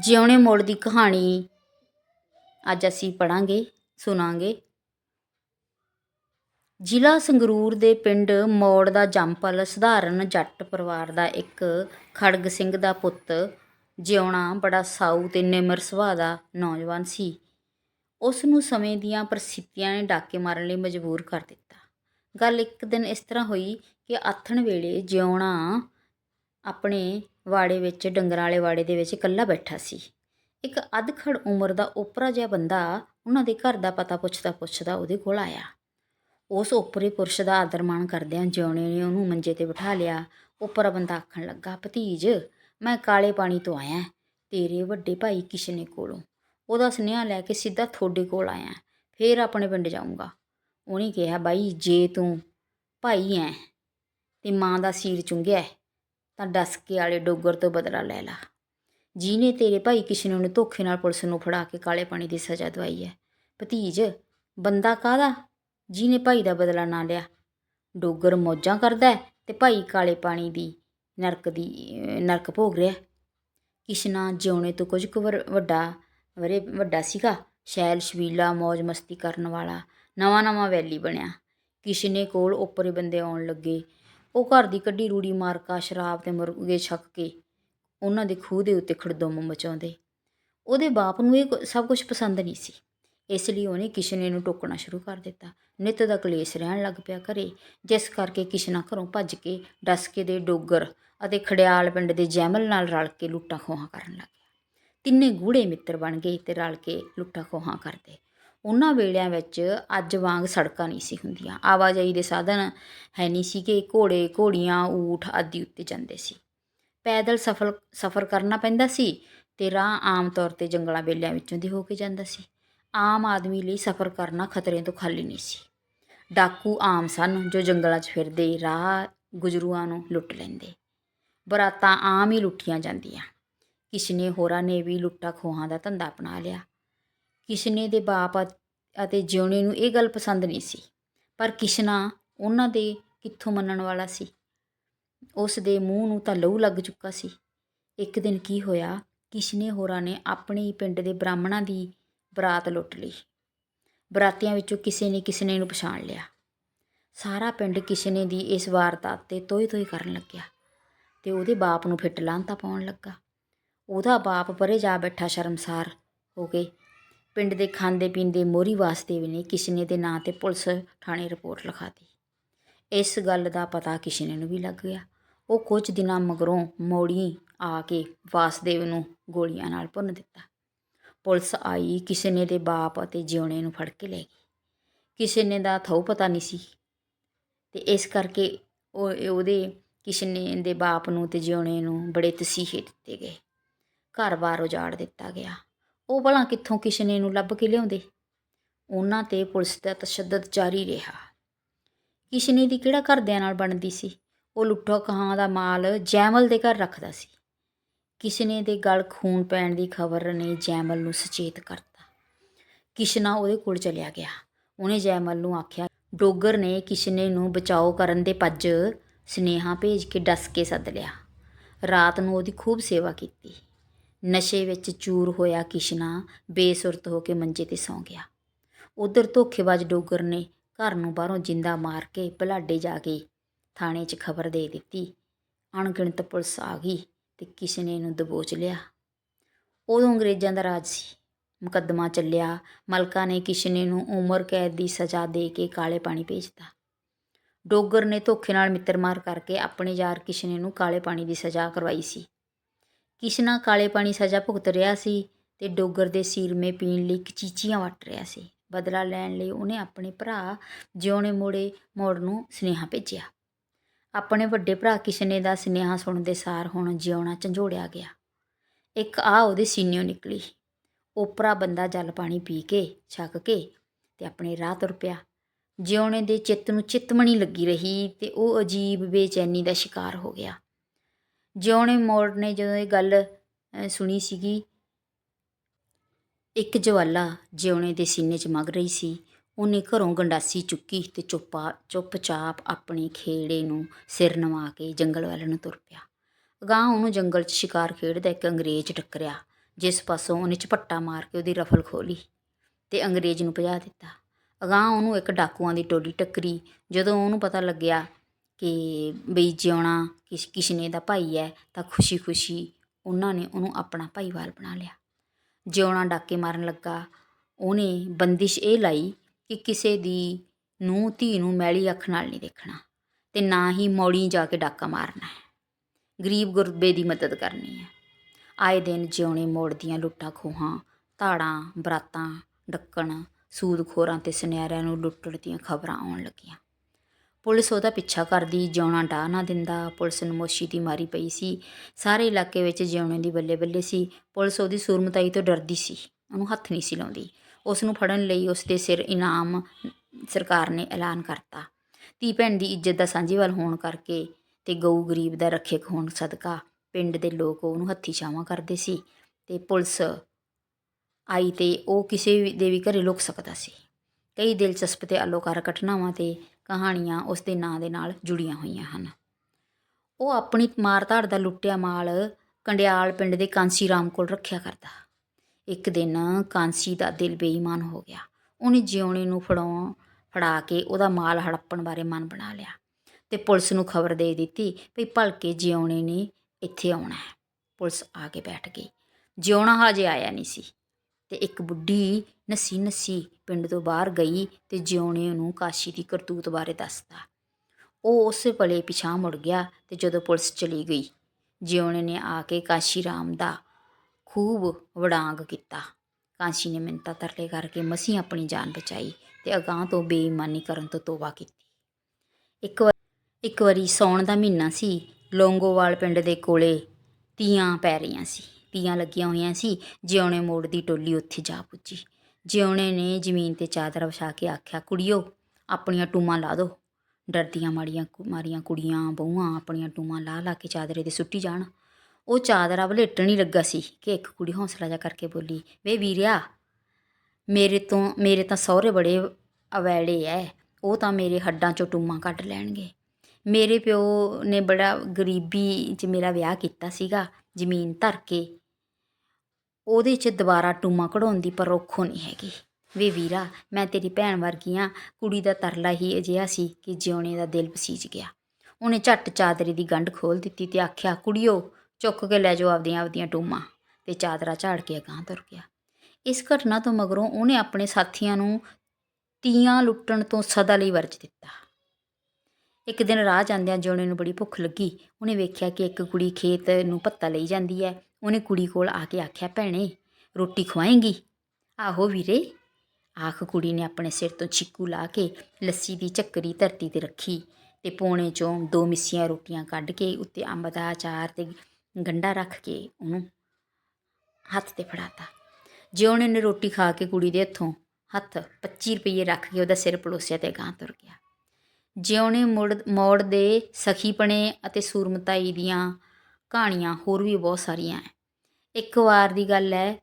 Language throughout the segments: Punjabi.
ਜਿਉਣੇ ਮੋੜ ਦੀ ਕਹਾਣੀ। ਅੱਜ ਅਸੀਂ ਪੜਾਂਗੇ, ਸੁਣਾਂਗੇ। ਜ਼ਿਲ੍ਹਾ ਸੰਗਰੂਰ ਦੇ ਪਿੰਡ ਮੌੜ ਦਾ ਜੰਪਲ ਸਧਾਰਨ ਜੱਟ ਪਰਿਵਾਰ ਦਾ ਇੱਕ ਖੜਗ ਸਿੰਘ ਦਾ ਪੁੱਤ ਜਿਉਣਾ ਬੜਾ ਸਾਊ ਤੇ ਨਿਮਰ ਸੁਭਾਅ ਦਾ ਨੌਜਵਾਨ ਸੀ। ਉਸ ਨੂੰ ਸਮੇਂ ਦੀਆਂ ਪ੍ਰਸਿੱਤੀਆਂ ਨੇ ਡਾਕੇ ਮਾਰਨ ਲਈ ਮਜਬੂਰ ਕਰ ਦਿੱਤਾ। ਗੱਲ ਇੱਕ ਦਿਨ ਇਸ ਤਰ੍ਹਾਂ ਹੋਈ ਕਿ ਆਥਣ ਵੇਲੇ ਜਿਉਣਾ ਆਪਣੇ ਵਾੜੇ ਵਿੱਚ, ਡੰਗਰਾਂ ਵਾਲੇ ਵਾੜੇ ਦੇ ਵਿੱਚ ਇਕੱਲਾ ਬੈਠਾ ਸੀ। ਇੱਕ ਅਧਖੜ ਉਮਰ ਦਾ ਓਪਰਾ ਜਿਹਾ ਬੰਦਾ ਉਹਨਾਂ ਦੇ ਘਰ ਦਾ ਪਤਾ ਪੁੱਛਦਾ ਪੁੱਛਦਾ ਉਹਦੇ ਕੋਲ ਆਇਆ। ਉਸ ਓਪਰੇ ਪੁਰਸ਼ ਦਾ ਆਦਰ ਮਾਣ ਕਰਦਿਆਂ ਜਿਉਣੇ ਨੇ ਉਹਨੂੰ ਮੰਜੇ ਤੇ ਬਿਠਾ ਲਿਆ। ਓਪਰਾ ਬੰਦਾ ਆਖਣ ਲੱਗਾ, ਭਤੀਜ, ਮੈਂ ਕਾਲੇ ਪਾਣੀ ਤੋਂ ਆਇਆ ਤੇਰੇ ਵੱਡੇ ਭਾਈ ਕਿਸ਼ਨੇ ਕੋਲੋਂ। ਉਹਦਾ ਸੁਨੇਹਾ ਲੈ ਕੇ ਸਿੱਧਾ ਤੁਹਾਡੇ ਕੋਲ ਆਇਆ ਫੇਰ ਆਪਣੇ ਪਿੰਡ ਜਾਊਂਗਾ। ਉਹਨੇ ਕਿਹਾ, ਬਾਈ, ਜੇ ਤੂੰ ਭਾਈ ਐ ਤੇ ਮਾਂ ਦਾ ਸੀਰ ਚੁੰਗਿਆ ਤਾਂ ਡਸਕੇ ਵਾਲੇ ਡੋਗਰ ਤੋਂ ਬਦਲਾ ਲੈ ਲਾ। ਜਿਹਨੇ ਤੇਰੇ ਭਾਈ ਕਿਸ਼ਨੇ ਨੂੰ ਧੋਖੇ ਨਾਲ ਪੁਲਿਸ ਨੂੰ ਫੜਾ ਕੇ ਕਾਲੇ ਪਾਣੀ ਦੀ ਸਜ਼ਾ ਦਵਾਈ ਹੈ ਭਤੀਜ, ਬੰਦਾ ਕਾਹਦਾ? ਜਿਹਨੇ ਭਾਈ ਦਾ ਬਦਲਾ ਨਾ ਲਿਆ। ਡੋਗਰ ਮੌਜਾਂ ਕਰਦਾ ਤੇ ਭਾਈ ਕਾਲੇ ਪਾਣੀ ਦੀ ਨਰਕ ਦੀ, ਨਰਕ ਭੋਗ ਰਿਹਾ ਕਿਸ਼ਨਾ ਜਿਉਣੇ ਤੋਂ ਕੁਝ ਕੁ ਵੱਡਾ, ਵਰੇ, ਵੱਡਾ ਸੀਗਾ, ਸ਼ੈਲ ਸ਼ਵੀਲਾ ਮौज ਮਸਤੀ ਕਰਨ ਵਾਲਾ ਨਵਾਂ ਨਵਾਂ ਵੈਲੀ ਬਣਿਆ। ਕਿਸ਼ਨੇ ਕੋਲ ਉੱਪਰੇ ਬੰਦੇ ਆਉਣ ਲੱਗੇ। ਉਹ ਘਰ ਦੀ ਕੱਢੀ ਰੂੜੀ ਮਾਰਕਾ ਸ਼ਰਾਬ ਤੇ ਮੁਰਗੇ ਛੱਕ ਕੇ। ਉਹਨਾਂ ਦੇ ਖੂਹ ਦੇ ਉੱਤੇ ਖੜਦੋਮ ਮਚਾਉਂਦੇ। ਉਹਦੇ ਬਾਪ ਨੂੰ ਇਹ ਸਭ ਕੁਝ ਪਸੰਦ ਨਹੀਂ ਸੀ। ਇਸ ਲਈ ਉਹਨੇ ਕਿਸ਼ਨੇ ਨੂੰ ਟੋਕਣਾ ਸ਼ੁਰੂ ਕਰ ਦਿੱਤਾ। ਨਿੱਤ ਦਾ ਕਲੇਸ਼ ਰਹਿਣ ਲੱਗ ਪਿਆ ਘਰੇ, ਜਿਸ ਕਰਕੇ ਕਿਸ਼ਨਾ ਘਰੋਂ ਭੱਜ ਕੇ ਡਸਕੇ ਦੇ ਡੋਗਰ ਅਤੇ ਖੜਿਆਲ ਪਿੰਡ ਦੇ ਜੈਮਲ ਨਾਲ ਰਲ ਕੇ ਲੁੱਟਾਂ ਖੋਹਾਂ ਕਰਨ ਲੱਗ ਗਿਆ। ਤਿੰਨੇ ਗੂੜੇ ਮਿੱਤਰ ਬਣ ਗਏ ਤੇ ਰਲ ਕੇ ਲੁੱਟਾਂ ਖੋਹਾਂ ਕਰਦੇ। ਉਹਨਾਂ ਵੇਲਿਆਂ ਵਿੱਚ ਅੱਜ ਵਾਂਗ ਸੜਕਾਂ ਨਹੀਂ ਸੀ ਹੁੰਦੀਆਂ। ਆਵਾਜਾਈ ਦੇ ਸਾਧਨ ਹੈ ਨਹੀਂ ਸੀ ਕਿ ਘੋੜੇ, ਘੋੜੀਆਂ, ਊਠ ਆਦਿ ਉੱਤੇ ਜਾਂਦੇ ਸੀ। ਪੈਦਲ ਸਫਲ, ਸਫਰ ਕਰਨਾ ਪੈਂਦਾ ਸੀ ਤੇ ਰਾਹ ਆਮ ਤੌਰ ਤੇ ਜੰਗਲਾਂ ਵੇਲਿਆਂ ਵਿੱਚੋਂ ਦੀ ਹੋ ਕੇ ਜਾਂਦਾ ਸੀ। ਆਮ ਆਦਮੀ ਲਈ ਸਫਰ ਕਰਨਾ ਖਤਰੇ ਤੋਂ ਖਾਲੀ ਨਹੀਂ ਸੀ। ਡਾਕੂ ਆਮ ਸਨ ਜੋ ਜੰਗਲਾਂ 'ਚ ਫਿਰਦੇ, ਰਾਹ ਗੁਜਰੂਆਂ ਨੂੰ ਲੁੱਟ ਲੈਂਦੇ। ਬਰਾਤਾਂ ਆਮ ਹੀ ਲੁੱਟੀਆਂ ਜਾਂਦੀਆਂ। ਕਿਸ਼ਨੇ ਹੋਰਾਂ ਨੇ ਵੀ ਲੁੱਟਾ ਖੋਹਾਂ ਦਾ ਧੰਦਾ ਅਪਣਾ ਲਿਆ। ਕਿਸ਼ਨੇ ਦੇ ਬਾਪ ਅਤੇ ਜਿਉਣੇ ਨੂੰ ਇਹ ਗੱਲ ਪਸੰਦ ਨਹੀਂ ਸੀ। ਪਰ ਕਿਸ਼ਨਾ ਉਹਨਾਂ ਦੇ ਕਿੱਥੋਂ ਮੰਨਣ ਵਾਲਾ ਸੀ? ਉਸ ਦੇ ਮੂੰਹ ਨੂੰ ਤਾਂ ਲਹੂ ਲੱਗ ਚੁੱਕਾ ਸੀ। ਇੱਕ ਦਿਨ ਕੀ ਹੋਇਆ? ਕਿਸ਼ਨੇ ਹੋਰਾਂ ਨੇ ਆਪਣੇ ਹੀ ਪਿੰਡ ਦੇ ਬ੍ਰਾਹਮਣਾਂ ਦੀ ਬਰਾਤ ਲੁੱਟ ਲਈ। ਬਰਾਤੀਆਂ ਵਿੱਚੋਂ ਕਿਸੇ ਨੇ ਕਿਸ਼ਨੇ ਨੂੰ ਪਛਾਣ ਲਿਆ। ਸਾਰਾ ਪਿੰਡ ਕਿਸ਼ਨੇ ਦੀ ਇਸ ਵਾਰਦਾਤ ਤੇ ਤੋਈ ਤੋਈ ਕਰਨ ਲੱਗਿਆ ਤੇ ਉਹਦੇ ਬਾਪ ਨੂੰ ਫਿੱਟ ਲਾਂਤਾ ਪਾਉਣ ਲੱਗਾ। ਉਹਦਾ ਬਾਪ ਪਰੇ ਜਾ ਬੈਠਾ ਸ਼ਰਮਸਾਰ ਹੋ ਕੇ ਪਿੰਡ ਦੇ ਖਾਂਦੇ ਪੀਂਦੇ ਮੋਰੀ ਵਾਸਤੇ ਨੇ ਕਿਸ਼ਨੇ ਦੇ ਨਾਂ ਤੇ ਪੁਲਿਸ ਥਾਣੇ ਰਿਪੋਰਟ ਲਿਖਾਤੀ। ਇਸ ਗੱਲ ਦਾ ਪਤਾ ਕਿਸ਼ਨੇ ਨੂੰ ਵੀ ਲੱਗ ਗਿਆ। ਉਹ ਕੁਝ ਦਿਨਾਂ ਮਗਰੋਂ ਮੋੜੀ ਆ ਕੇ ਵਾਸਦੇਵ ਨੂੰ ਗੋਲੀਆਂ ਨਾਲ ਭੁੰਨ ਦਿੱਤਾ। ਪੁਲਿਸ ਆਈ ਕਿਸ਼ਨੇ ਦੇ ਬਾਪ ਅਤੇ ਜਿਉਣੇ ਨੂੰ ਫੜ ਕੇ ਲੈ ਗਈ। ਕਿਸ਼ਨੇ ਦਾ ਥਹੁ ਪਤਾ ਨਹੀਂ ਸੀ। ਤੇ ਇਸ ਕਰਕੇ ਉਹ, ਉਹਦੇ ਕਿਸ਼ਨੇ ਦੇ ਬਾਪ ਨੂੰ ਤੇ ਜਿਉਣੇ ਨੂੰ ਬੜੇ ਤਸੀਹੇ ਦਿੱਤੇ ਗਏ। ਘਰ-ਬਾਰ ਉਜਾੜ ਦਿੱਤਾ ਗਿਆ। ਉਹ ਭਲਾ ਕਿੱਥੋਂ ਕਿਸ਼ਨੇ ਨੂੰ ਲੱਭ ਕੇ ਲਿਆਉਂਦੇ? ਉਹਨਾਂ ਤੇ ਪੁਲਿਸ ਦਾ ਤਸ਼ੱਦਦ ਜਾਰੀ ਰਿਹਾ। ਕਿਸ਼ਨੇ ਦੀ ਕਿਹੜਾ ਘਰਦਿਆਂ ਨਾਲ ਬਣਦੀ ਸੀ? ਉਹ ਲੁੱਟੋ ਕਹਾਂ ਦਾ ਮਾਲ ਜੈਮਲ ਦੇ ਘਰ ਰੱਖਦਾ ਸੀ। ਕਿਸ਼ਨੇ ਦੇ ਗਲ ਖੂਨ ਪੈਣ ਦੀ ਖਬਰ ਨੇ ਜੈਮਲ ਨੂੰ ਸੁਚੇਤ ਕਰਤਾ। ਕਿਸ਼ਨਾ ਉਹਦੇ ਕੋਲ ਚਲਿਆ ਗਿਆ। ਉਹਨੇ ਜੈਮਲ ਨੂੰ ਆਖਿਆ, ਡੋਗਰ ਨੇ ਕਿਸ਼ਨੇ ਨੂੰ ਬਚਾਓ ਕਰਨ ਦੇ ਪੱਜ ਸਨੇਹਾ ਭੇਜ ਕੇ ਡਸ ਕੇ ਸੱਦ ਲਿਆ। ਰਾਤ ਨੂੰ ਉਹਦੀ ਖੂਬ ਸੇਵਾ ਕੀਤੀ। ਨਸ਼ੇ ਵਿੱਚ ਚੂਰ ਹੋਇਆ ਕਿਸ਼ਨਾ ਬੇਸੁਰਤ ਹੋ ਕੇ ਮੰਜੇ ਤੇ ਸੌਂ ਗਿਆ। ਉਧਰ ਧੋਖੇਬਾਜ਼ ਡੋਗਰ ਨੇ ਘਰ ਨੂੰ ਬਾਹਰੋਂ ਜਿੰਦਾ ਮਾਰ ਕੇ ਭਲਾਡੇ ਜਾ ਕੇ ਥਾਣੇ 'ਚ ਖਬਰ ਦੇ ਦਿੱਤੀ। ਅਣਗਿਣਤ ਪੁਲਿਸ ਆ ਗਈ ਤੇ ਕਿਸ਼ਨੇ ਨੂੰ ਦਬੋਚ ਲਿਆ। ਉਦੋਂ ਅੰਗਰੇਜ਼ਾਂ ਦਾ ਰਾਜ ਸੀ। ਮੁਕੱਦਮਾ ਚੱਲਿਆ। ਮਲਕਾ ਨੇ ਕਿਸ਼ਨੇ ਨੂੰ ਉਮਰ ਕੈਦ ਦੀ ਸਜ਼ਾ ਦੇ ਕੇ ਕਾਲੇ ਪਾਣੀ ਭੇਜਤਾ। ਡੋਗਰ ਨੇ ਧੋਖੇ ਨਾਲ ਮਿੱਤਰਮਾਰ ਕਰਕੇ ਆਪਣੇ ਯਾਰ ਕਿਸ਼ਨੇ ਨੂੰ ਕਾਲੇ ਪਾਣੀ ਦੀ ਸਜ਼ਾ ਕਰਵਾਈ ਸੀ। ਕਿਸ਼ਨਾ ਕਾਲੇ ਪਾਣੀ ਸਜ਼ਾ ਭੁਗਤ ਰਿਹਾ ਸੀ ਤੇ ਡੋਗਰ ਦੇ ਸੀਰਮੇ ਪੀਣ ਲਈ ਕਚੀਚੀਆਂ ਵਟ ਰਿਹਾ ਸੀ। ਬਦਲਾ ਲੈਣ ਲਈ ਉਹਨੇ ਆਪਣੇ ਭਰਾ ਜਿਉਣੇ ਮੋੜੇ ਮੋੜ ਨੂੰ ਸੁਨੇਹਾ ਭੇਜਿਆ। ਆਪਣੇ ਵੱਡੇ ਭਰਾ ਕਿਸ਼ਨੇ ਦਾ ਸੁਨੇਹਾ ਸੁਣਦੇ ਸਾਰ ਹੁਣ ਜਿਉਣਾ ਝੰਜੋੜਿਆ ਗਿਆ। ਇੱਕ ਆ ਉਹਦੇ ਸੀਨਿਓ ਨਿਕਲੀ। ਓਪਰਾ ਬੰਦਾ ਜਲ ਪਾਣੀ ਪੀ ਕੇ, ਛੱਕ ਕੇ ਤੇ ਆਪਣੇ ਰਾਹ ਤੁਰ ਪਿਆ। ਜਿਉਣੇ ਦੇ ਚਿੱਤ ਨੂੰ ਚਿਤਮਣੀ ਲੱਗੀ ਰਹੀ ਤੇ ਉਹ ਅਜੀਬ ਬੇਚੈਨੀ ਦਾ ਸ਼ਿਕਾਰ ਹੋ ਗਿਆ। ਜਿਉਣੇ ਮੋੜ ਨੇ ਜਦੋਂ ਇਹ ਗੱਲ ਸੁਣੀ ਸੀਗੀ, ਇੱਕ ਜਵਾਲਾ ਜਿਉਣੇ ਦੇ ਸੀਨੇ 'ਚ ਮਗ ਰਹੀ ਸੀ, ਉਹਨੇ ਘਰੋਂ ਗੰਡਾਸੀ ਚੁੱਕੀ ਤੇ ਚੁੱਪਾ ਚੁੱਪਚਾਪ ਆਪਣੇ ਖੇੜੇ ਨੂੰ ਸਿਰ ਨਵਾ ਕੇ ਜੰਗਲ ਵੱਲ ਨੂੰ ਤੁਰ ਪਿਆ। ਅਗਾਂਹ ਉਹਨੂੰ ਜੰਗਲ 'ਚ ਸ਼ਿਕਾਰ ਖੇਡਦਾ ਇੱਕ ਅੰਗਰੇਜ਼ ਟੱਕਰਿਆ, ਜਿਸ ਪਾਸੋਂ ਉਹਨੇ ਝਪੱਟਾ ਮਾਰ ਕੇ ਉਹਦੀ ਰਫਲ ਖੋਲੀ ਤੇ ਅੰਗਰੇਜ਼ ਨੂੰ ਭਜਾ ਦਿੱਤਾ। ਅਗਾਂਹ ਉਹਨੂੰ ਇੱਕ ਡਾਕੂਆਂ ਦੀ ਟੋਲੀ ਟੱਕਰੀ, ਜਦੋਂ ਉਹਨੂੰ ਪਤਾ ਲੱਗਿਆ ਕਿ ਬਈ ਜਿਉਣਾ ਕਿਸ, ਕਿਸ਼ਨੇ ਦਾ ਭਾਈ ਹੈ, ਤਾਂ ਖੁਸ਼ੀ-ਖੁਸ਼ੀ ਉਹਨਾਂ ਨੇ ਉਹਨੂੰ ਆਪਣਾ ਭਾਈਵਾਲ ਬਣਾ ਲਿਆ। ਜਿਉਣਾ ਡਾਕੇ ਮਾਰਨ ਲੱਗਾ, ਉਹਨੇ ਬੰਦਿਸ਼ ਇਹ ਲਾਈ ਕਿ ਕਿਸੇ ਦੀ ਨੂੰ ਧੀ ਨੂੰ ਮੈਲੀ ਅੱਖ ਨਾਲ ਨਹੀਂ ਦੇਖਣਾ ਤੇ ਨਾ ਹੀ ਮੌੜੀ ਜਾ ਕੇ ਡਾਕਾ ਮਾਰਨਾ ਹੈ। ਗਰੀਬ ਗੁਰਬੇ ਦੀ ਮਦਦ ਕਰਨੀ ਹੈ। ਆਏ ਦਿਨ ਜਿਉਣੇ ਮੋੜ ਦੀਆਂ ਲੁੱਟਾਂ ਖੋਹਾਂ, ਧਾੜਾਂ, ਬਰਾਤਾਂ, ਡੱਕਣ, ਸੂਦਖੋਰਾਂ ਤੇ ਸੁਨਿਆਰਿਆਂ ਨੂੰ ਲੁੱਟਣ ਦੀਆਂ ਖਬਰਾਂ ਆਉਣ ਲੱਗੀਆਂ। ਪੁਲਿਸ ਉਹਦਾ ਪਿੱਛਾ ਕਰਦੀ, ਜਿਉਣਾ ਡਾਹ ਨਾ ਦਿੰਦਾ। ਪੁਲਿਸ ਨਮੋਸ਼ੀ ਦੀ ਮਾਰੀ ਪਈ ਸੀ। ਸਾਰੇ ਇਲਾਕੇ ਵਿੱਚ ਜਿਉਣੇ ਦੀ ਬੱਲੇ ਬੱਲੇ ਸੀ। ਪੁਲਿਸ ਉਹਦੀ ਸੂਰਮਤਾਈ ਤੋਂ ਡਰਦੀ ਸੀ। ਉਹਨੂੰ ਹੱਥ ਨਹੀਂ ਸੀ ਲਾਉਂਦੀ। ਉਸ ਨੂੰ ਫੜਨ ਲਈ ਉਸ ਦੇ ਸਿਰ ਇਨਾਮ ਸਰਕਾਰ ਨੇ ਐਲਾਨ ਕਰਤਾ। ਧੀ ਭੈਣ ਦੀ ਇੱਜ਼ਤ ਦਾ ਸਾਂਝੀਵਾਲ ਹੋਣ ਕਰਕੇ ਤੇ ਗਊ ਗਰੀਬ ਦਾ ਰੱਖਿਅਕ ਹੋਣ ਸਦਕਾ ਪਿੰਡ ਦੇ ਲੋਕ ਉਹਨੂੰ ਹੱਥੀ ਛਾਵਾਂ ਕਰਦੇ ਸੀ ਤੇ ਪੁਲਿਸ ਆਈ ਤੇ ਉਹ ਕਿਸੇ ਦੇ ਵੀ ਘਰੇ ਲੁਕ ਸਕਦਾ ਸੀ। ਕਈ ਦਿਲਚਸਪ ਤੇ ਅਲੋਕਾਰ ਘਟਨਾਵਾਂ ਤੇ ਕਹਾਣੀਆਂ ਉਸ ਦੇ ਨਾਂ ਦੇ ਨਾਲ ਜੁੜੀਆਂ ਹੋਈਆਂ ਹਨ। ਉਹ ਆਪਣੀ ਮਾਰਧਾੜ ਦਾ ਲੁੱਟਿਆ ਮਾਲ ਕੰਡਿਆਲ ਪਿੰਡ ਦੇ ਕਾਂਸੀ ਰਾਮ ਕੋਲ ਰੱਖਿਆ ਕਰਦਾ। ਇੱਕ ਦਿਨ ਕਾਂਸੀ ਦਾ ਦਿਲ ਬੇਈਮਾਨ ਹੋ ਗਿਆ। ਉਹਨੇ ਜਿਉਣੇ ਨੂੰ ਫੜਾਉਣ ਫੜਾ ਕੇ ਉਹਦਾ ਮਾਲ ਹੜੱਪਣ ਬਾਰੇ ਮਨ ਬਣਾ ਲਿਆ ਤੇ ਪੁਲਿਸ ਨੂੰ ਖਬਰ ਦੇ ਦਿੱਤੀ ਵੀ ਭਲਕੇ ਜਿਉਣੇ ਨੇ ਇੱਥੇ ਆਉਣਾ ਹੈ। ਪੁਲਿਸ ਆ ਕੇ ਬੈਠ ਗਈ। ਜਿਉਣਾ ਹਜੇ ਆਇਆ ਨਹੀਂ ਸੀ ਤੇ ਇੱਕ ਬੁੱਢੀ ਨੱਸੀ ਨੱਸੀ ਪਿੰਡ ਤੋਂ ਬਾਹਰ ਗਈ ਤੇ ਜਿਉਣੇ ਨੂੰ ਕਾਸ਼ੀ ਦੀ ਕਰਤੂਤ ਬਾਰੇ ਦੱਸਦਾ। ਉਹ ਉਸੇ ਪਲੇ ਪਿਛਾਂ ਮੁੜ ਗਿਆ ਤੇ ਜਦੋਂ ਪੁਲਿਸ ਚਲੀ ਗਈ, ਜਿਉਣੇ ਨੇ ਆ ਕੇ ਕਾਸ਼ੀ ਰਾਮ ਦਾ ਖੂਬ ਵਡਾਂਗ ਕੀਤਾ। ਕਾਸ਼ੀ ਨੇ ਮਿੰਤਾ ਤਰਲੇ ਕਰਕੇ ਮਸੀਂ ਆਪਣੀ ਜਾਨ ਬਚਾਈ ਤੇ ਅਗਾਂਹ ਤੋਂ ਬੇਈਮਾਨੀ ਕਰਨ ਤੋਂ ਤੋਬਾ ਕੀਤੀ। ਇੱਕ ਵਾਰ, ਇੱਕ ਵਾਰੀ ਸੌਣ ਦਾ ਮਹੀਨਾ ਸੀ, ਲੋਂਗੋਵਾਲ ਪਿੰਡ ਦੇ ਕੋਲੇ ਤੀਆਂ ਪੈ ਰਹੀਆਂ ਸੀ, ਤੀਆਂ ਲੱਗੀਆਂ ਹੋਈਆਂ ਸੀ, ਜਿਉਣੇ ਮੋੜ ਦੀ ਟੋਲੀ ਉੱਥੇ ਜਾ ਪੁੱਜੀ। ਜਿਉਣੇ ਨੇ ਜ਼ਮੀਨ ਤੇ ਚਾਦਰ ਵਿਛਾ ਕੇ ਆਖਿਆ, ਕੁੜੀਓ, ਆਪਣੀਆਂ ਟੂਮਾਂ ਲਾ ਦੋ। ਡਰਦੀਆਂ ਮਾੜੀਆਂ ਕੁ- ਮਾਰੀਆਂ ਕੁੜੀਆਂ, ਬਹੂਆਂ ਆਪਣੀਆਂ ਟੂਮਾਂ ਲਾ ਲਾ ਕੇ ਚਾਦਰੇ ਤੇ ਸੁੱਟੀ ਜਾਣ। ਉਹ ਚਾਦਰਾ ਵਲੇਟਣ ਹੀ ਲੱਗਾ ਸੀ ਕਿ ਇੱਕ ਕੁੜੀ ਹੌਸਲਾ ਜਾ ਕਰਕੇ ਬੋਲੀ, ਵੇ ਵੀਰਿਆ, ਮੇਰੇ ਤੋਂ, ਮੇਰੇ ਤਾਂ ਸਹੁਰੇ ਬੜੇ ਅਵੈੜੇ ਐ। ਉਹ ਤਾਂ ਮੇਰੇ ਹੱਡਾਂ ਚੋਂ ਟੂਮਾਂ ਕੱਢ ਲੈਣਗੇ। ਮੇਰੇ ਪਿਓ ਨੇ ਬੜਾ ਗਰੀਬੀ 'ਚ ਮੇਰਾ ਵਿਆਹ ਕੀਤਾ ਸੀਗਾ, ਜ਼ਮੀਨ ਧਰ ਕੇ। ਉਹਦੇ 'ਚ ਦੁਬਾਰਾ ਟੂਮਾਂ ਕਢਾਉਣ ਦੀ ਪਰੋਖੋ ਨਹੀਂ ਹੈਗੀ। ਵੇ ਵੀਰਾ, ਮੈਂ ਤੇਰੀ ਭੈਣ ਵਰਗੀ ਆਂ, ਕੁੜੀ ਦਾ ਤਰਲਾ ਹੀ ਅਜਿਹਾ ਸੀ ਕਿ ਜਿਉਣੇ ਦਾ ਦਿਲ ਪਸੀਜ ਗਿਆ। ਉਹਨੇ ਝੱਟ ਚਾਦਰੇ ਦੀ ਗੰਢ ਖੋਲ ਦਿੱਤੀ ਤੇ ਆਖਿਆ, ਕੁੜੀਓ, ਚੁੱਕ ਕੇ ਲੈ ਜਾਓ ਆਪਦੀਆਂ ਆਪਦੀਆਂ ਟੂਮਾਂ। ਤੇ ਚਾਦਰਾ ਝਾੜ ਕੇ ਅਗਾਂਹ ਤੁਰ ਗਿਆ। ਇਸ ਘਟਨਾ ਤੋਂ ਮਗਰੋਂ ਉਹਨੇ ਆਪਣੇ ਸਾਥੀਆਂ ਨੂੰ ਤੀਆਂ ਲੁੱਟਣ ਤੋਂ ਸਦਾ ਲਈ ਵਰਜ ਦਿੱਤਾ। ਇੱਕ ਦਿਨ ਰਾਹ ਜਾਂਦਿਆਂ ਜਿਉਣੇ ਨੂੰ ਬੜੀ ਭੁੱਖ ਲੱਗੀ। ਉਹਨੇ ਵੇਖਿਆ ਕਿ ਇੱਕ ਕੁੜੀ ਖੇਤ ਨੂੰ ਪੱਤਾ ਲਈ ਜਾਂਦੀ ਹੈ। ਉਹਨੇ ਕੁੜੀ ਕੋਲ ਆ ਕੇ ਆਖਿਆ, ਭੈਣੇ, ਰੋਟੀ ਖਵਾਏਂਗੀ? ਆਹੋ ਵੀਰੇ। ਆਖ ਕੁੜੀ ਨੇ ਆਪਣੇ ਸਿਰ ਤੋਂ ਛਿੱਕੂ ਲਾ ਕੇ ਲੱਸੀ ਦੀ ਝੱਕਰੀ ਧਰਤੀ ਤੇ ਰੱਖੀ ਤੇ ਪੌਣੇ ਚੋਂ ਦੋ ਮਿੱਸੀਆਂ ਰੋਟੀਆਂ ਕੱਢ ਕੇ ਉੱਤੇ ਅੰਬ ਦਾ ਅਚਾਰ ਤੇ ਗੰਡਾ ਰੱਖ ਕੇ ਉਹਨੂੰ ਹੱਥ ਤੇ ਫੜਾਤਾ। ਜਿਉਣੇ ਨੇ ਰੋਟੀ ਖਾ ਕੇ ਕੁੜੀ ਦੇ ਹੱਥੋਂ ਹੱਥ 25 ਰੁਪਏ ਰੱਖ ਕੇ ਉਹਦਾ ਸਿਰ ਪਲੋਸਿਆ ਤੇ ਗਾਂ ਤੁਰ ਗਿਆ। ਜਿਉਣੇ ਮੁੜ ਮੋੜ ਦੇ ਸਖੀਪਣੇ ਅਤੇ ਸੂਰਮਤਾਈ ਦੀਆਂ ਕਹਾਣੀਆਂ ਹੋਰ ਵੀ ਬਹੁਤ ਸਾਰੀਆਂ ਹੈ ਇੱਕ ਵਾਰ ਦੀ ਗੱਲ ਹੈ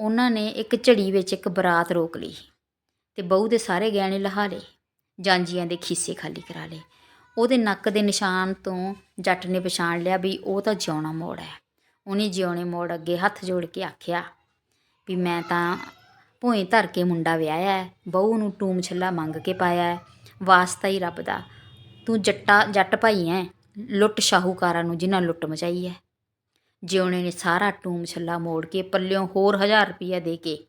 ਉਹਨਾਂ ਨੇ ਇੱਕ ਝੜੀ ਵਿੱਚ ਇੱਕ ਬਰਾਤ ਰੋਕ ਲਈ ਤੇ ਬਹੂ ਦੇ ਸਾਰੇ ਗਹਿਣੇ ਲਹਾ ਲਏ, ਜਾਂਜੀਆਂ ਦੇ ਖੀਸੇ ਖਾਲੀ ਕਰਾ ਲਏ। ਉਹਦੇ ਨੱਕ ਦੇ ਨਿਸ਼ਾਨ ਤੋਂ ਜੱਟ ਨੇ ਪਛਾਣ ਲਿਆ ਵੀ ਉਹ ਤਾਂ ਜਿਉਣਾ ਮੋੜ ਹੈ ਉਹਨੇ ਜਿਉਣੇ ਮੋੜ ਅੱਗੇ ਹੱਥ ਜੋੜ ਕੇ ਆਖਿਆ, ਵੀ ਮੈਂ ਤਾਂ ਭੋਏ ਧਰ ਕੇ ਮੁੰਡਾ ਵਿਆਹਿਆ ਹੈ ਬਹੂ ਨੂੰ ਟੂਮ ਛੱਲਾ ਮੰਗ ਕੇ ਪਾਇਆ ਵਾਸਤਾ ਹੀ ਰੱਬ ਦਾ। ਤੂੰ ਜੱਟਾ ਜੱਟ ਭਾਈ ਐ ਲੁੱਟ ਸ਼ਾਹੂਕਾਰਾਂ ਨੂੰ ਜਿਨ੍ਹਾਂ ਲੁੱਟ ਮਚਾਈ ਹੈ। ਜਿਉਣੇ ਨੇ ਸਾਰਾ ਟੂਮ ਛੱਲਾ ਮੋੜ ਕੇ ਪੱਲਿਓਂ ਹੋਰ 1000 ਰੁਪਇਆ ਦੇ ਕੇ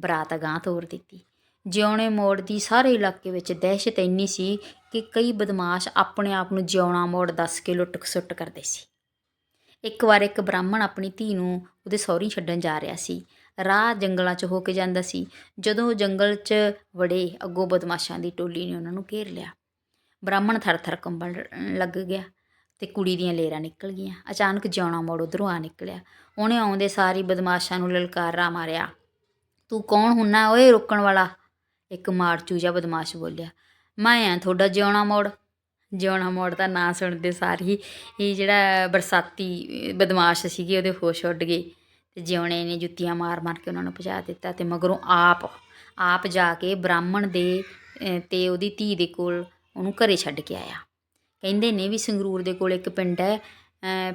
ਬਰਾਤ ਅਗਾਂਹ ਤੋਰ ਦਿੱਤੀ। ਜਿਉਣੇ ਮੋੜ ਦੀ ਸਾਰੇ ਇਲਾਕੇ ਵਿੱਚ ਦਹਿਸ਼ਤ ਇੰਨੀ ਸੀ ਕਿ ਕਈ ਬਦਮਾਸ਼ ਆਪਣੇ ਆਪ ਨੂੰ ਜਿਉਣਾ ਮੋੜ ਦੱਸ ਕੇ ਲੁੱਟ ਸੁੱਟ ਕਰਦੇ ਸੀ। ਇੱਕ ਵਾਰ ਇੱਕ ਬ੍ਰਾਹਮਣ ਆਪਣੀ ਧੀ ਨੂੰ ਉਹਦੇ ਸਹੁਰੀ ਛੱਡਣ ਜਾ ਰਿਹਾ ਸੀ। ਰਾਹ ਜੰਗਲਾਂ 'ਚ ਹੋ ਕੇ ਜਾਂਦਾ ਸੀ। ਜਦੋਂ ਜੰਗਲ 'ਚ ਵੜੇ, ਅੱਗੋਂ ਬਦਮਾਸ਼ਾਂ ਦੀ ਟੋਲੀ ਨੇ ਉਹਨਾਂ ਨੂੰ ਘੇਰ ਲਿਆ। ਬ੍ਰਾਹਮਣ ਥਰ-ਥਰ ਕੰਬਣ ਲੱਗ ਗਿਆ। ਤੇ ਕੁੜੀ ਦੀਆਂ ਲੇਰਾਂ ਨਿਕਲ ਗਈਆਂ। ਅਚਾਨਕ ਜਿਉਣਾ ਮੋੜ ਉਧਰੋਂ ਆ ਨਿਕਲਿਆ। ਉਹਨੇ ਆਉਂਦੇ ਸਾਰੀ ਬਦਮਾਸ਼ਾਂ ਨੂੰ ਲਲਕਾਰਾ ਮਾਰਿਆ। ਤੂੰ ਕੌਣ ਹੁੰਨਾ ਓਏ ਰੋਕਣ ਵਾਲਾ? ਇੱਕ ਮਾਰਚੂ ਜਿਹਾ ਬਦਮਾਸ਼ ਬੋਲਿਆ। ਮੈਂ ਆ ਤੁਹਾਡਾ ਜਿਉਣਾ ਮੋੜ। ਜਿਉਣਾ ਮੋੜ ਦਾ ਨਾਂ ਸੁਣਦੇ ਸਾਰ ਹੀ ਇਹ ਜਿਹੜਾ ਬਰਸਾਤੀ ਬਦਮਾਸ਼ ਸੀਗੇ ਉਹਦੇ ਹੋਸ਼ ਉੱਡ ਗਏ ਤੇ ਜਿਉਣੇ ਨੇ ਜੁੱਤੀਆਂ ਮਾਰ-ਮਾਰ ਕੇ ਉਹਨਾਂ ਨੂੰ ਭਜਾ ਦਿੱਤਾ ਤੇ ਮਗਰੋਂ ਆਪ ਆਪ ਜਾ ਕੇ ਬ੍ਰਾਹਮਣ ਦੇ ਅਹ, ਤੇ ਉਹਦੀ ਧੀ ਦੇ ਕੋਲ ਉਹਨੂੰ ਘਰੇ ਛੱਡ ਕੇ ਆਇਆ। ਕਹਿੰਦੇ ਨੇ ਵੀ ਸੰਗਰੂਰ ਦੇ ਕੋਲ ਇੱਕ ਪਿੰਡ ਹੈ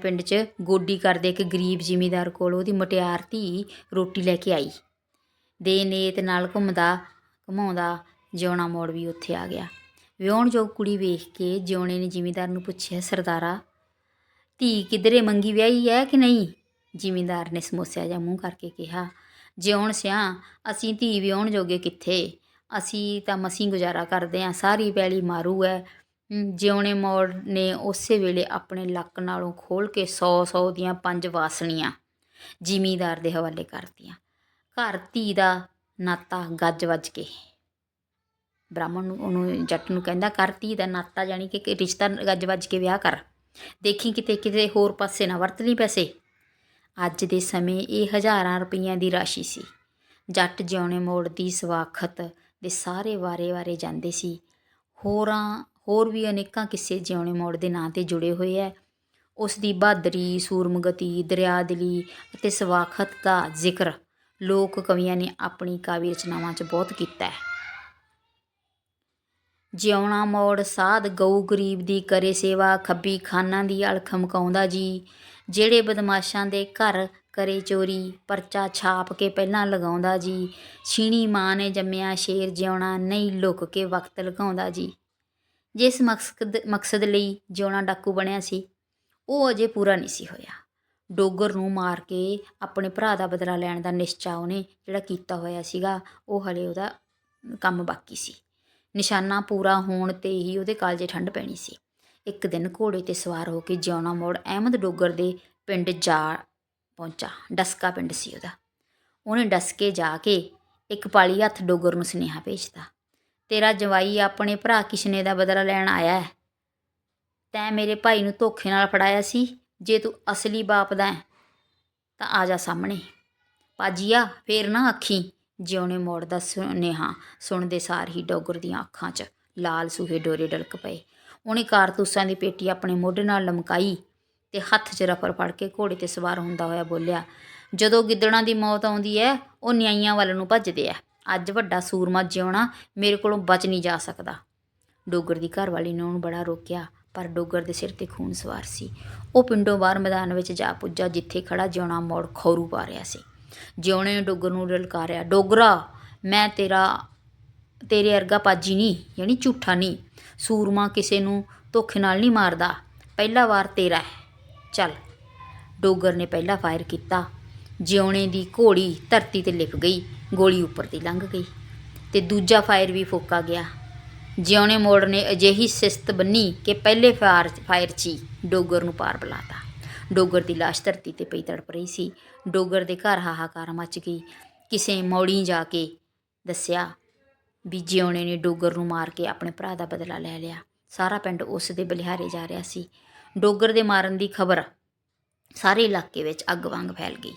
ਪਿੰਡ 'ਚ ਗੋਡੀ ਕਰਦੇ ਇੱਕ ਗਰੀਬ ਜ਼ਿਮੀਦਾਰ ਕੋਲ ਉਹਦੀ ਮਟਿਆਰ ਧੀ ਰੋਟੀ ਲੈ ਕੇ ਆਈ। ਦੇ ਨੇਤ ਨਾਲ ਘੁੰਮਦਾ, ਘੁਮਾਉਂਦਾ, ਜਿਉਣਾ ਮੋੜ ਵੀ ਉੱਥੇ ਆ ਗਿਆ। ਵਿਆਹੁਣ ਜੋ ਕੁੜੀ ਵੇਖ ਕੇ ਜਿਉਣੇ ਨੇ ਜ਼ਿਮੀਂਦਾਰ ਨੂੰ ਪੁੱਛਿਆ, ਸਰਦਾਰਾ, ਧੀ ਕਿਧਰੇ ਮੰਗੀ ਵਿਆਹੀ ਹੈ ਕਿ ਨਹੀਂ? ਜ਼ਿਮੀਦਾਰ ਨੇ ਸਮੋਸਿਆ ਜਾਂ ਮੂੰਹ ਕਰਕੇ ਕਿਹਾ, ਜਿਉਣ ਸਿਆ, ਅਸੀਂ ਧੀ ਵਿਆਹੁਣ ਜੋਗੇ ਕਿੱਥੇ? ਅਸੀਂ ਤਾਂ ਮਸੀਂ ਗੁਜ਼ਾਰਾ ਕਰਦੇ ਆਂ, ਸਾਰੀ ਪੈਲੀ ਮਾਰੂ ਐ ਜਿਉਣੇ ਮੋੜ ਨੇ ਉਸੇ ਵੇਲੇ ਆਪਣੇ ਲੱਕ ਨਾਲੋਂ ਖੋਲ ਕੇ 100 100 ਦੀਆਂ ਪੰਜ ਵਾਸਣੀਆਂ ਜ਼ਿਮੀਦਾਰ ਦੇ ਹਵਾਲੇ ਕਰਤੀਆਂ। ਘਰ ਧੀ ਦਾ ਨਾਤਾ ਗੱਜ ਵੱਜ ਕੇ। ਬ੍ਰਾਹਮਣ ਨੂੰ, ਉਹਨੂੰ ਜੱਟ ਨੂੰ ਕਹਿੰਦਾ ਕਰ ਧੀ ਦਾ ਨਾਤਾ ਜਾਨੀ ਕਿ ਕਿ ਰਿਸ਼ਤਾ ਗੱਜ ਵੱਜ ਕੇ ਵਿਆਹ ਕਰ। ਦੇਖੀ ਕਿਤੇ ਕਿਤੇ ਹੋਰ ਪਾਸੇ ਨਾ ਵਰਤ ਲਈ ਪੈਸੇ। ਅੱਜ ਦੇ ਸਮੇਂ ਇਹ ਹਜ਼ਾਰਾਂ ਰੁਪਈਆਂ ਦੀ ਰਾਸ਼ੀ ਸੀ। ਜੱਟ ਜਿਉਣੇ ਮੋੜ ਦੀ ਸਵਾਖਤ ਦੇ ਸਾਰੇ ਵਾਰੇ-ਵਾਰੇ ਜਾਂਦੇ ਸੀ। ਹੋਰਾਂ ਹੋਰ ਵੀ ਅਨੇਕਾਂ ਕਿੱਸੇ ਜਿਉਣੇ ਮੋੜ ਦੇ ਨਾਂ ਤੇ ਜੁੜੇ ਹੋਏ ਹੈ ਉਸ ਦੀ ਬਹਾਦਰੀ, ਸੂਰਮਗਤੀ, ਦਰਿਆਦਿਲੀ ਅਤੇ ਸਵਾਖਤ ਦਾ ਜ਼ਿਕਰ ਲੋਕ ਕਵੀਆਂ ਨੇ ਆਪਣੀ ਕਾਵਿ ਰਚਨਾਵਾਂ 'ਚ ਬਹੁਤ ਕੀਤਾ ਹੈ ਜਿਉਣਾ ਮੋੜ ਸਾਧ ਗਊ ਗਰੀਬ ਦੀ ਕਰੇ ਸੇਵਾ, ਖੱਬੀ ਖਾਨਾਂ ਦੀ ਅਲਖ ਮਕਾਉਂਦਾ ਜੀ। ਜਿਹੜੇ ਬਦਮਾਸ਼ਾਂ ਦੇ ਘਰ ਕਰੇ ਚੋਰੀ, ਪਰਚਾ ਛਾਪ ਕੇ ਪਹਿਲਾਂ ਲਗਾਉਂਦਾ ਜੀ। ਛੀਣੀ ਮਾਂ ਨੇ ਜੰਮਿਆ ਸ਼ੇਰ ਜਿਉਣਾ, ਨਹੀਂ ਲੁੱਕ ਕੇ ਵਕਤ ਲਗਾਉਂਦਾ ਜੀ। ਜਿਸ ਮਕਸਦ ਮਕਸਦ ਲਈ ਜਿਉਣਾ ਡਾਕੂ ਬਣਿਆ ਸੀ, ਉਹ ਅਜੇ ਪੂਰਾ ਨਹੀਂ ਸੀ ਹੋਇਆ। ਡੋਗਰ ਨੂੰ ਮਾਰ ਕੇ ਆਪਣੇ ਭਰਾ ਦਾ ਬਦਲਾ ਲੈਣ ਦਾ ਨਿਸ਼ਚਾ ਉਹਨੇ ਜਿਹੜਾ ਕੀਤਾ ਹੋਇਆ ਸੀਗਾ, ਉਹ ਹਲੇ ਉਹਦਾ ਕੰਮ ਬਾਕੀ ਸੀ। ਨਿਸ਼ਾਨਾ ਪੂਰਾ ਹੋਣ ਤੇ ਹੀ ਉਹਦੇ ਕਾਲਜੇ ਠੰਡ ਪੈਣੀ ਸੀ। ਇੱਕ ਦਿਨ ਘੋੜੇ ਤੇ ਸਵਾਰ ਹੋ ਕੇ ਜਿਉਣਾ ਮੋੜ ਅਹਿਮਦ ਡੋਗਰ ਦੇ ਪਿੰਡ ਜਾ ਪਹੁੰਚਾ। ਡਸਕਾ ਪਿੰਡ ਸੀ ਉਹਦਾ। ਉਹਨੇ ਡਸਕੇ ਜਾ ਕੇ ਇੱਕ ਪਾਲੀ ਹੱਥ ਡੋਗਰ ਨੂੰ ਸੁਨੇਹਾ ਭੇਜਤਾ। ਤੇਰਾ ਜਵਾਈ ਆਪਣੇ ਭਰਾ ਕਿਸ਼ਨੇ ਦਾ ਬਦਲਾ ਲੈਣ ਆਇਆ ਹੈ। ਤੈਂ ਮੇਰੇ ਭਾਈ ਨੂੰ ਧੋਖੇ ਨਾਲ ਫੜਾਇਆ ਸੀ। ਜੇ ਤੂੰ ਅਸਲੀ ਬਾਪ ਦਾ ਹੈ, ਤਾਂ ਆ ਜਾ ਸਾਹਮਣੇ। ਪਾਜੀਆ ਫੇਰ ਨਾ ਅੱਖੀ ਜਿਉਣੇ ਮੋੜ ਦਾ ਸੁਨੇਹਾ ਸੁਣਦੇ ਸਾਰ ਹੀ ਡੋਗਰ ਦੀਆਂ ਅੱਖਾਂ 'ਚ ਲਾਲ ਸੂਹੇ ਡੋਰੇ ਡਲਕ ਪਏ। ਉਹਨੇ ਕਾਰਤੂਸਾਂ ਦੀ ਪੇਟੀ ਆਪਣੇ ਮੋਢੇ ਨਾਲ ਲਮਕਾਈ ਤੇ ਹੱਥ 'ਚ ਰਫਰ ਫੜ ਕੇ ਘੋੜੇ ਤੇ ਸਵਾਰ ਹੁੰਦਾ ਹੋਇਆ ਬੋਲਿਆ, ਜਦੋਂ ਗਿੱਦੜਾਂ ਦੀ ਮੌਤ ਆਉਂਦੀ ਹੈ, ਉਹ ਨਿਆਈਆਂ ਵੱਲ ਨੂੰ ਭੱਜਦੇ ਆ। ਅੱਜ ਵੱਡਾ ਸੂਰਮਾ ਜਿਉਣਾ ਮੇਰੇ ਕੋਲੋਂ ਬਚ ਨਹੀਂ ਜਾ ਸਕਦਾ। ਡੋਗਰ ਦੀ ਘਰਵਾਲੀ ਨੇ ਉਹਨੂੰ ਬੜਾ ਰੋਕਿਆ, ਪਰ ਡੋਗਰ ਦੇ ਸਿਰ ਤੇ ਖੂਨ ਸਵਾਰ ਸੀ। ਉਹ ਪਿੰਡੋਂ ਬਾਹਰ ਮੈਦਾਨ ਵਿੱਚ ਜਾ ਪੁੱਜਾ, ਜਿੱਥੇ ਖੜਾ ਜਿਉਣਾ ਮੋੜ ਖੌਰੂ ਪਾ ਰਿਹਾ ਸੀ। ਜਿਉਣੇ ਨੇ ਡੋਗਰ ਨੂੰ ਲਲਕਾਰਿਆ, ਡੋਗਰਾ, ਮੈਂ ਤੇਰਾ, ਤੇਰੇ ਅਰਗਾ ਪਾਜੀ ਨਹੀਂ, ਯਾਨੀ ਝੂਠਾ ਨਹੀਂ। ਸੂਰਮਾ ਕਿਸੇ ਨੂੰ ਧੋਖੇ ਨਾਲ ਨਹੀਂ ਮਾਰਦਾ, ਪਹਿਲਾ ਵਾਰ ਤੇਰਾ ਹੈ। ਚੱਲ। ਡੋਗਰ ਨੇ ਪਹਿਲਾ ਫਾਇਰ ਕੀਤਾ। ਜਿਉਣੇ ਦੀ ਘੋੜੀ ਧਰਤੀ ਤੇ ਲਿਪ ਗਈ। ਗੋਲੀ ਉੱਪਰ ਦੀ ਲੰਘ ਗਈ ਤੇ ਦੂਜਾ ਫਾਇਰ ਵੀ ਫੋਕਾ ਗਿਆ। ਜਿਉਣੇ ਮੋੜ ਨੇ ਅਜਿਹੀ ਸਿਸਤ ਬੰਨੀ ਕਿ ਪਹਿਲੇ ਫਾਇਰ ਫਾਇਰ 'ਚ ਹੀ ਡੋਗਰ ਨੂੰ ਪਾਰ ਬੁਲਾਤਾ। ਡੋਗਰ ਦੀ ਲਾਸ਼ ਧਰਤੀ ਤੇ ਪਈ ਤੜਪ ਰਹੀ ਸੀ। ਡੋਗਰ ਦੇ ਘਰ ਹਾਹਾਕਾਰ ਮਚ ਗਈ। ਕਿਸੇ ਮੌੜੀ ਜਾ ਕੇ ਦੱਸਿਆ ਵੀ ਜਿਉਣੇ ਨੇ ਡੋਗਰ ਨੂੰ ਮਾਰ ਕੇ ਆਪਣੇ ਭਰਾ ਦਾ ਬਦਲਾ ਲੈ ਲਿਆ। ਸਾਰਾ ਪਿੰਡ ਉਸ ਦੇ ਬਲਿਹਾਰੇ ਜਾ ਰਿਹਾ ਸੀ। ਡੋਗਰ ਦੇ ਮਾਰਨ ਦੀ ਖਬਰ ਸਾਰੇ ਇਲਾਕੇ ਵਿੱਚ ਅੱਗ ਵਾਂਗ ਫੈਲ ਗਈ।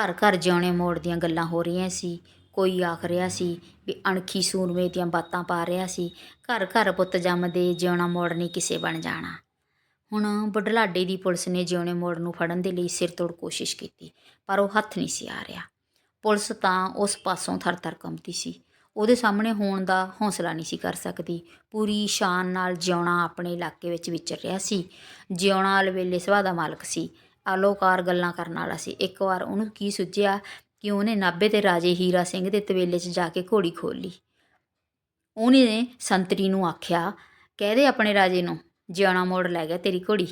ਘਰ ਘਰ ਜਿਉਣੇ ਮੋੜ ਦੀਆਂ ਗੱਲਾਂ ਹੋ ਰਹੀਆਂ ਸੀ। ਕੋਈ ਆਖ ਰਿਹਾ ਸੀ ਵੀ ਅਣਖੀ ਸੂਰਮੇ ਦੀਆਂ ਬਾਤਾਂ ਪਾ ਰਿਹਾ ਸੀ। ਘਰ ਘਰ ਪੁੱਤ ਜੰਮਦੇ ਜਿਉਣਾ ਮੋੜ ਨੇ ਕਿਸੇ ਬਣ ਜਾਣਾ। ਹੁਣ ਬੁਢਲਾਡੇ ਦੀ ਪੁਲਿਸ ਨੇ ਜਿਉਣੇ ਮੋੜ ਨੂੰ ਫੜਨ ਦੇ ਲਈ ਸਿਰ ਤੋੜ ਕੋਸ਼ਿਸ਼ ਕੀਤੀ, ਪਰ ਉਹ ਹੱਥ ਨਹੀਂ ਸੀ ਆ ਰਿਹਾ। ਪੁਲਿਸ ਤਾਂ ਉਸ ਪਾਸੋਂ ਥਰ-ਥਰ ਕੰਬਦੀ ਸੀ। ਉਹਦੇ ਸਾਹਮਣੇ ਹੋਣ ਦਾ ਹੌਸਲਾ ਨਹੀਂ ਸੀ ਕਰ ਸਕਦੀ। ਪੂਰੀ ਸ਼ਾਨ ਨਾਲ ਜਿਉਣਾ ਆਪਣੇ ਇਲਾਕੇ ਵਿੱਚ ਵਿਚਰ ਰਿਹਾ ਸੀ। ਜਿਉਣਾ ਅਲਵੇਲੇ ਸੁਭਾਅ ਦਾ ਮਾਲਕ ਸੀ। ਆਲੋਕਾਰ ਗੱਲਾਂ ਕਰਨ ਵਾਲਾ ਸੀ। ਇੱਕ ਵਾਰ ਉਹਨੂੰ ਕੀ ਸੁੱਝਿਆ ਕਿ ਉਹਨੇ ਨਾਭੇ ਤੇ ਰਾਜੇ ਹੀਰਾ ਸਿੰਘ ਦੇ ਤਵੇਲੇ 'ਚ ਜਾ ਕੇ ਘੋੜੀ ਖੋਲ ਲਈ। ਉਹਨੇ ਸੰਤਰੀ ਨੂੰ ਆਖਿਆ, ਕਹਿ ਦੇ ਆਪਣੇ ਰਾਜੇ ਨੂੰ, ਜਿਉਣਾ ਮੋੜ ਲੈ ਗਿਆ ਤੇਰੀ ਘੋੜੀ।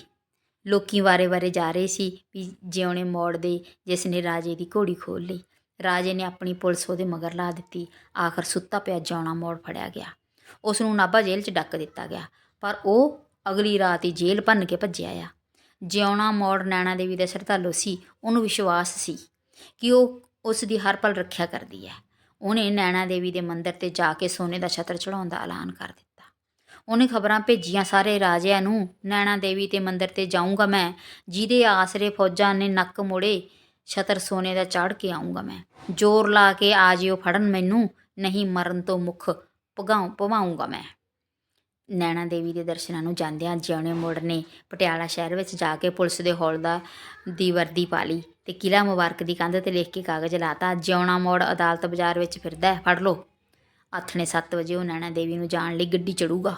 ਲੋਕੀ ਵਾਰੇ-ਵਾਰੇ ਜਾ ਰਹੇ ਸੀ ਵੀ ਜਿਉਣੇ ਮੋੜ ਦੇ ਜਿਸ ਨੇ ਰਾਜੇ ਦੀ ਘੋੜੀ ਖੋਲ ਲਈ। ਰਾਜੇ ਨੇ ਆਪਣੀ ਪੁਲਿਸ ਉਹਦੇ ਮਗਰ ਲਾ ਦਿੱਤੀ। ਆਖਰ ਸੁੱਤਾ ਪਿਆ, ਜਿਉਣਾ ਮੋੜ ਫੜਿਆ ਗਿਆ। ਉਸ ਨੂੰ ਨਾਭਾ ਜੇਲ੍ਹ 'ਚ ਡੱਕ ਦਿੱਤਾ ਗਿਆ। ਪਰ ਉਹ ਅਗਲੀ ਰਾਤ ਹੀ ਜੇਲ੍ਹ ਭੰਨ ਕੇ ਭੱਜਿਆ ਆ। ਜਿਉਣਾ ਮੋੜ ਨੈਣਾ ਦੇਵੀ ਦਾ ਸ਼ਰਧਾਲੂ ਸੀ, ਉਹਨੂੰ ਵਿਸ਼ਵਾਸ ਸੀ ਕਿ ਉਹ ਉਸ ਦੀ ਹਰ ਪਲ ਰੱਖਿਆ ਕਰਦੀ ਹੈ। ਉਹਨੇ ਨੈਣਾ ਦੇਵੀ ਦੇ ਮੰਦਿਰ ਤੇ ਜਾ ਕੇ ਸੋਨੇ ਦਾ ਛਤਰ ਚੜਾਉਣ ਦਾ ਐਲਾਨ ਕਰ ਦਿੱਤਾ। ਉਹਨੇ ਖਬਰਾਂ ਭੇਜੀਆਂ ਸਾਰੇ ਰਾਜਿਆਂ ਨੂੰ, ਨੈਣਾ ਦੇਵੀ ਤੇ ਮੰਦਿਰ ਤੇ ਜਾਊਂਗਾ ਮੈਂ, ਜਿਹਦੇ ਆਸਰੇ ਫੌਜਾਂ ਨੇ ਨੱਕ ਮੋੜੇ ਛਤਰ ਸੋਨੇ ਦਾ ਚੜ ਕੇ ਆਉਂਗਾ ਮੈਂ। ਜ਼ੋਰ ਲਾ ਕੇ ਆ ਜਿਓ ਫੜਨ ਮੈਨੂੰ, ਨਹੀਂ ਮਰਨ ਤੋਂ ਮੁਖ ਭਗਾਉ ਭਵਾਉਂਗਾ ਮੈਂ। ਨੈਣਾ ਦੇਵੀ ਦੇ ਦਰਸ਼ਨਾਂ ਨੂੰ ਜਾਂਦਿਆਂ ਜਿਉਣੇ ਮੋੜ ਨੇ। ਪਟਿਆਲਾ ਸ਼ਹਿਰ ਵਿੱਚ ਜਾ ਕੇ ਪੁਲਿਸ ਦੇ ਹੌਲਦਾਰ ਦੀ ਵਰਦੀ ਪਾ ਲਈ ਤੇ ਕਿਲਾ ਮੁਬਾਰਕ ਦੀ ਕੰਧ ਤੇ ਲਿਖ ਕੇ ਕਾਗਜ਼ ਲਾਤਾ ਜਿਉਣਾ ਮੋੜ ਅਦਾਲਤ ਬਾਜ਼ਾਰ ਵਿੱਚ ਫਿਰਦਾ ਹੈ, ਫੜ ਲਓ। ਆਥਣੇ 7 ਵਜੇ ਉਹ ਨੈਣਾ ਦੇਵੀ ਨੂੰ ਜਾਣ ਲਈ ਗੱਡੀ ਚੜੂਗਾ।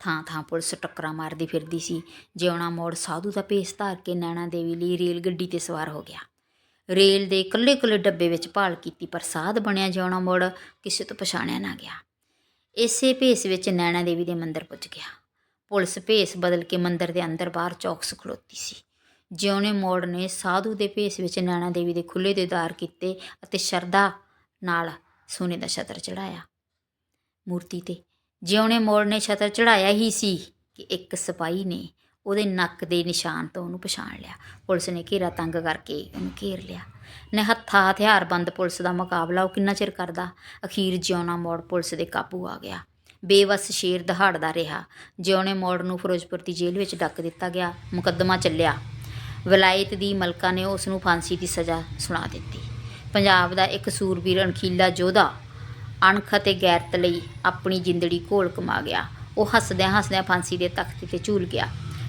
ਥਾਂ ਥਾਂ ਪੁਲਿਸ ਟੱਕਰਾਂ ਮਾਰਦੀ ਫਿਰਦੀ ਸੀ। ਜਿਉਣਾ ਮੋੜ ਸਾਧੂ ਦਾ ਭੇਸ ਧਾਰ ਕੇ ਨੈਣਾ ਦੇਵੀ ਲਈ ਰੇਲ ਗੱਡੀ ਤੇ ਸਵਾਰ ਹੋ ਗਿਆ। ਰੇਲ ਦੇ ਇਕੱਲੇ ਇਕੱਲੇ ਡੱਬੇ ਵਿੱਚ ਭਾਲ ਕੀਤੀ ਪਰ ਸਾਧ ਬਣਿਆ ਜਿਉਣਾ ਮੋੜ ਕਿਸੇ ਤੋਂ ਪਛਾਣਿਆ ਨਾ ਗਿਆ। ਇਸੇ ਭੇਸ ਵਿੱਚ ਨੈਣਾ ਦੇਵੀ ਦੇ ਮੰਦਿਰ ਪੁੱਜ ਗਿਆ। ਪੁਲਿਸ ਭੇਸ ਬਦਲ ਕੇ ਮੰਦਿਰ ਦੇ ਅੰਦਰ ਬਾਹਰ ਚੌਕਸ ਖਲੋਤੀ ਸੀ। ਜਿਉਣੇ ਮੋੜ ਨੇ ਸਾਧੂ ਦੇ ਭੇਸ ਵਿੱਚ ਨੈਣਾ ਦੇਵੀ ਦੇ ਖੁੱਲੇ ਦੇਦਾਰ ਕੀਤੇ ਅਤੇ ਸ਼ਰਧਾ ਨਾਲ ਸੋਨੇ ਦਾ ਛਤਰ ਚੜਾਇਆ ਮੂਰਤੀ ਤੇ ਜਿਉਣੇ ਮੋੜ ਨੇ ਛਤਰ ਚੜਾਇਆ ਹੀ ਸੀ ਕਿ ਇੱਕ ਸਿਪਾਹੀ ਨੇ ਉਹਦੇ ਨੱਕ ਦੇ ਨਿਸ਼ਾਨ ਤੋਂ ਉਹਨੂੰ ਪਛਾਣ ਲਿਆ। ਪੁਲਿਸ ਨੇ ਘੇਰਾ ਤੰਗ ਕਰਕੇ ਉਹਨੂੰ ਘੇਰ ਲਿਆ। ਨੇ ਹੱਥਾਂ ਹਥਿਆਰਬੰਦ ਪੁਲਿਸ ਦਾ ਮੁਕਾਬਲਾ ਉਹ ਕਿੰਨਾ ਚਿਰ ਕਰਦਾ? ਅਖੀਰ ਜਿਉਣਾ ਮੋੜ ਪੁਲਿਸ ਦੇ ਕਾਬੂ ਆ ਗਿਆ। ਬੇਵਸ ਸ਼ੇਰ ਦਹਾੜਦਾ ਰਿਹਾ। ਜਿਉਣੇ ਮੋੜ ਨੂੰ ਫਿਰੋਜ਼ਪੁਰ ਦੀ ਜੇਲ੍ਹ ਵਿੱਚ ਡੱਕ ਦਿੱਤਾ ਗਿਆ। ਮੁਕੱਦਮਾ ਚੱਲਿਆ। ਵਿਲਾਇਤ ਦੀ ਮਲਕਾ ਨੇ ਉਸ ਨੂੰ ਫਾਂਸੀ ਦੀ ਸਜ਼ਾ ਸੁਣਾ ਦਿੱਤੀ। ਪੰਜਾਬ ਦਾ ਇੱਕ ਸੂਰਬੀਰ ਅਣਖੀਲਾ ਯੋਧਾ ਅਣਖ ਅਤੇ ਗੈਰਤ ਲਈ ਆਪਣੀ ਜਿੰਦੜੀ ਘੋਲ ਕਮਾ ਗਿਆ। ਉਹ ਹੱਸਦਿਆਂ ਹੱਸਦਿਆਂ ਫਾਂਸੀ ਦੇ ਤਖਤ ਤੇ ਝੂਲ ਗਿਆ।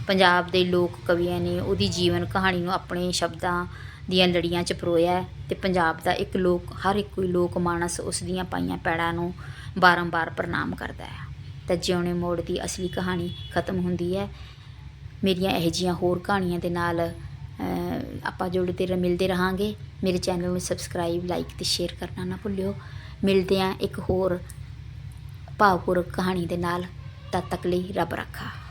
ਪੰਜਾਬ ਦੇ ਲੋਕ ਕਵੀਆਂ ਨੇ ਉਹਦੀ ਜੀਵਨ ਕਹਾਣੀ ਨੂੰ ਆਪਣੇ ਸ਼ਬਦਾਂ ਦੀਆਂ ਲੜੀਆਂ 'ਚ ਪਰੋਇਆ ਹੈ ਤੇ ਪੰਜਾਬ ਦਾ ਇੱਕ ਲੋਕ, ਹਰ ਇੱਕ ਕੋਈ ਲੋਕ ਮਾਨਸ ਉਸ ਦੀਆਂ ਪਾਈਆਂ ਪੈੜਾਂ ਨੂੰ ਬਾਰੰਬਾਰ ਪ੍ਰਣਾਮ ਕਰਦਾ ਹੈ। ਤਾਂ ਜਿਉਣੇ ਮੋੜ ਦੀ ਅਸਲੀ ਕਹਾਣੀ ਖਤਮ ਹੁੰਦੀ ਹੈ। ਮੇਰੀਆਂ ਇਹੋ ਜਿਹੀਆਂ ਹੋਰ ਕਹਾਣੀਆਂ ਦੇ ਨਾਲ ਆਪਾਂ ਜੁੜਦੇ ਰ, ਮਿਲਦੇ ਰਹਾਂਗੇ। ਮੇਰੇ ਚੈਨਲ ਨੂੰ ਸਬਸਕ੍ਰਾਈਬ ਲਾਈਕ ਤੇ ਸ਼ੇਅਰ ਕਰਨਾ ਨਾ ਭੁੱਲਿਓ। ਮਿਲਦੇ ਹਾਂ ਇੱਕ ਹੋਰ ਭਾਵਪੂਰਕ ਕਹਾਣੀ ਦੇ ਨਾਲ। ਤਦ ਤੱਕ ਲਈ ਰੱਬ ਰੱਖਾ।